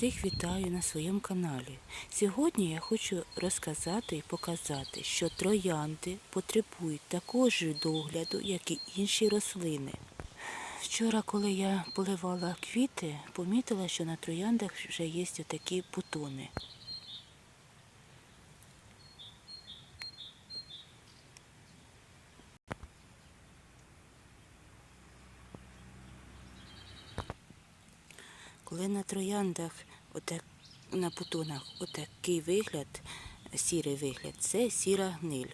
Всіх вітаю на своєму каналі. Сьогодні я хочу розказати і показати, що троянди потребують такого догляду, як і інші рослини. Вчора, коли я поливала квіти, помітила, що на трояндах вже є такі бутони. Коли на трояндах, отак, на бутонах, отакий вигляд, сірий вигляд, це сіра гниль,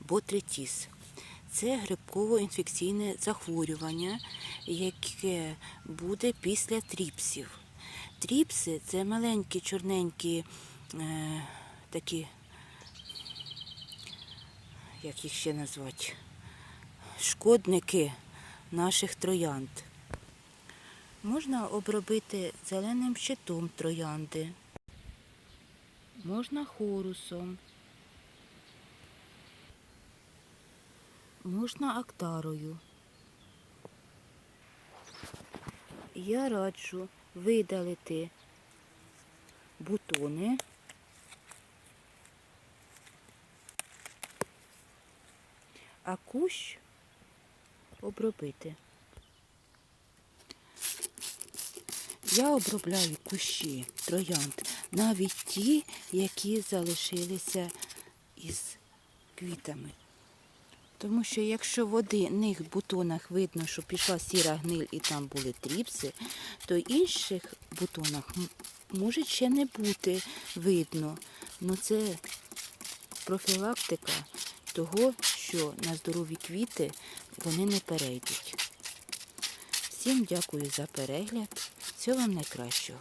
ботритіс. Це грибково-інфекційне захворювання, яке буде після тріпсів. Тріпси це маленькі, чорненькі е, такі, як їх ще назвати, шкодники наших троянд. Можна обробити зеленим щитом троянди, можна хорусом, можна актарою. Я раджу видалити бутони. А кущ обробити. Я обробляю кущі троянд, навіть ті, які залишилися із квітами. Тому що якщо в одних бутонах видно, що пішла сіра гниль і там були тріпси, то інших бутонах може ще не бути видно. Ну це профілактика того, що на здорові квіти вони не перейдуть. Всім дякую за перегляд. Всього вам найкращого.